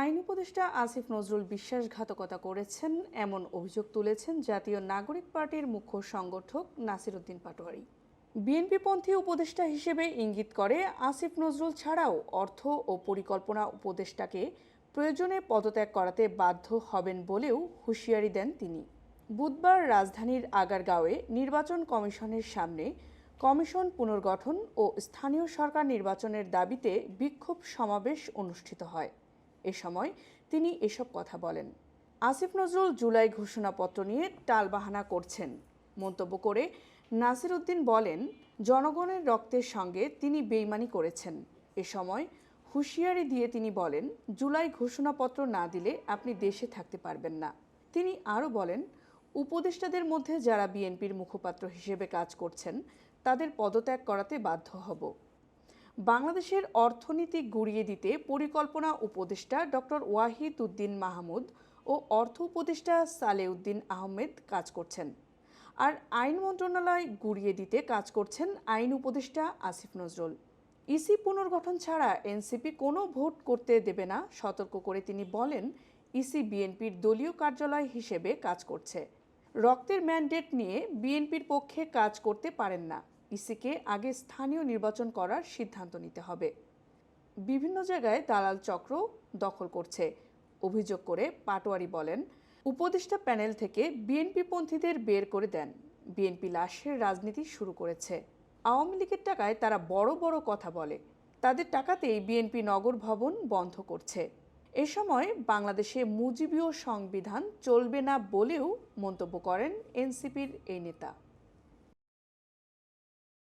আইন উপদেষ্টা আসিফ নজরুল বিশ্বাসঘাতকতা করেছেন, এমন অভিযোগ তুলেছেন জাতীয় নাগরিক পার্টির মুখ্য সংগঠক নাসির উদ্দিন পাটোয়ারি বিএনপিপন্থী উপদেষ্টা হিসেবে ইঙ্গিত করে, আসিফ নজরুল ছাড়াও অর্থ ও পরিকল্পনা উপদেষ্টাকে প্রয়োজনে পদত্যাগ করাতে বাধ্য হবেন বলেও হুঁশিয়ারি দেন তিনি। বুধবার রাজধানীর আগারগাঁওয়ে নির্বাচন কমিশনের সামনে কমিশন পুনর্গঠন ও স্থানীয় সরকার নির্বাচনের দাবিতে বিক্ষোভ সমাবেশ অনুষ্ঠিত হয়। এ সময় তিনি এসব কথা বলেন। আসিফ নজরুল জুলাই ঘোষণাপত্র নিয়ে টালবাহানা করছেন। মন্তব্য করে নাসির উদ্দিন বলেন, জনগণের রক্তের সঙ্গে তিনি বেইমানি করেছেন। এ সময় হুঁশিয়ারি দিয়ে তিনি বলেন, জুলাই ঘোষণাপত্র না দিলে আপনি দেশে থাকতে পারবেন না। তিনি আরও বলেন, উপদেষ্টাদের মধ্যে যারা বিএনপির মুখপাত্র হিসেবে কাজ করছেন, তাদের পদত্যাগ করাতে বাধ্য হব। বাংলাদেশের অর্থনীতি গুড়িয়ে দিতে পরিকল্পনা উপদেষ্টা ডক্টর ওয়াহিদ উদ্দিন মাহমুদ ও অর্থ উপদেষ্টা সালেউদ্দিন আহমেদ কাজ করছেন। আর আইন মন্ত্রণালয় গুড়িয়ে দিতে কাজ করছেন আইন উপদেষ্টা আসিফ নজরুল। ইসি পুনর্গঠন ছাড়া এনসিপি কোনো ভোট করতে দেবে না, সতর্ক করে তিনি বলেন, ইসি বিএনপির দলীয় কার্যালয় হিসেবে কাজ করছে। রক্তের ম্যান্ডেট নিয়ে বিএনপির পক্ষে কাজ করতে পারেন না। ইসিকে আগে স্থানীয় নির্বাচন করার সিদ্ধান্ত নিতে হবে। বিভিন্ন জায়গায় দালাল চক্র দখল করছে। অভিযোগ করে পাটোয়ারি বলেন, উপদেষ্টা প্যানেল থেকে বিএনপি পন্থীদের বের করে দেন। বিএনপি লাশের রাজনীতি শুরু করেছে। আওয়ামী লীগের টাকায় তারা বড় বড় কথা বলে। তাদের টাকাতেই বিএনপি নগর ভবন বন্ধ করছে। এ সময় বাংলাদেশে মুজিবীয় সংবিধান চলবে না বলেও মন্তব্য করেন এনসিপির এই নেতা।